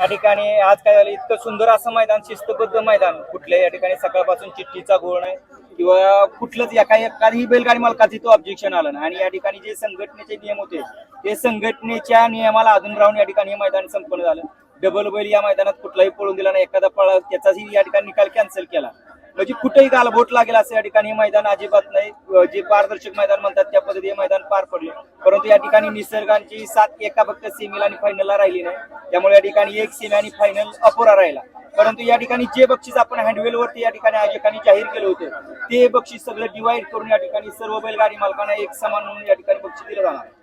या ठिकाणी आज काय झालं इतकं सुंदर असं मैदान शिस्तबद्ध मैदान. कुठल्या या ठिकाणी सकाळपासून चिठ्ठीचा गोळ नाही किंवा कुठलंच एका एखादी बैलगाडी मालकाची तो ऑब्जेक्शन आलं नाही. आणि या ठिकाणी जे संघटनेचे नियम होते ते संघटनेच्या नियमाला अजून राहून या ठिकाणी हे मैदान संपन्न झालं. डबल बैल या मैदानात कुठलाही पळून दिला नाही. एखादा पळा त्याचाही या ठिकाणी निकाल कॅन्सल केला. म्हणजे कुठेही गालबोट लागेल असं या ठिकाणी मैदान अजिबात नाही. जे पारदर्शक मैदान म्हणतात त्या पद्धतीने मैदान पार पडले. परंतु या ठिकाणी निसर्गांची सात एका फक्त सेमीला आणि फायनलला राहिली नाही. त्यामुळे या ठिकाणी एक सेमी आणि फायनल अपुरा राहिला. परंतु या ठिकाणी जे बक्षीस आपण हँडवेल वरती या ठिकाणी आयोजकांनी जाहीर केले होते ते बक्षीस सगळं डिवाइड करून या ठिकाणी सर्व बैलगाडी मालकांना एक समान म्हणून या ठिकाणी बक्षीस दिलं जाणार आहे.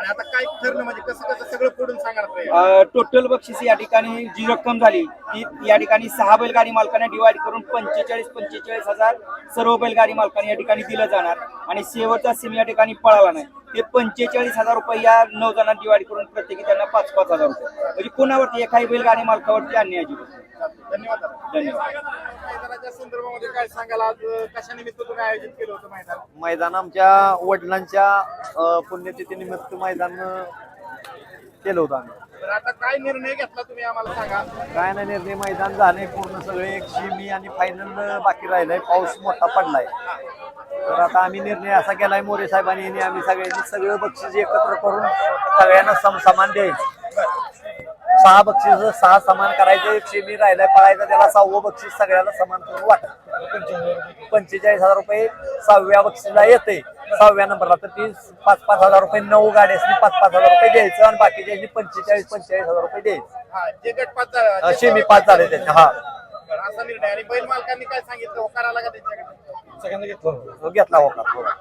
आणि आता काय ठरलं म्हणजे कसं कसं सगळं फोडून सांगणार टोटल बक्षीस या ठिकाणी जी रक्कम झाली ती या ठिकाणी सहा बैलगाडी मालकांना डिवाइड करून पंचेचाळीस पंचेचाळीस हजार सर्व बैलगाडी मालकांनी या ठिकाणी दिलं जाणार. आणि शेवटचा सिम या ठिकाणी पळाला नाही. ते पंचेचाळीस हजार रुपये या नऊ जणांना डिवाइड करून प्रत्येकी त्यांना पाच पाच हजार रुपये म्हणजे कोणावरती एकाही बैलगाडी मालकावरती नाही. धन्यवाद. धन्यवाद मैदानाच्या संदर्भामध्ये काय सांगाल आज कशा निमित्त तुम्ही आयोजित केलं होतं मैदान मैदान आमच्या वडिलांच्या अ, पुण्यतिथीनिमित्त मैदान केलं होतं आम्ही तर आता काय निर्णय घेतला तुम्ही आम्हाला सांगा? काय नाही निर्णय मैदान झाले पूर्ण सगळे एक मी आणि फायनल बाकी राहिलंय. पाऊस मोठा पडलाय. तर आता आम्ही निर्णय असा केलाय मोरे साहेबांनी आणि आम्ही सगळ्यांनी सगळं बक्षीस एकत्र करून सगळ्यांना समसमान द्यायचं. सहा बक्षीस सहा समान करायचं एक सेमी राहिलाय पळायचं त्याला सहावं बक्षीस सगळ्याला समान करून वाटत पंचेचाळीस हजार रुपये सहाव्या बक्षीसला येते. सहाव्या नंबरला तर ती पाच पाच हजार रुपये नऊ गाड्यासनी पाच पाच हजार रुपये द्यायचं आणि बाकीच्या पंचेचाळीस पंचेचाळीस हजार रुपये द्यायचं. हा जे गटपात झाला असे मी पाच झाले त्याचे हा. असा निर्णय. आणि बैल मालकांनी काय सांगितलं? होकार आला का त्यांच्याकडे? घेतला. हो. बोला.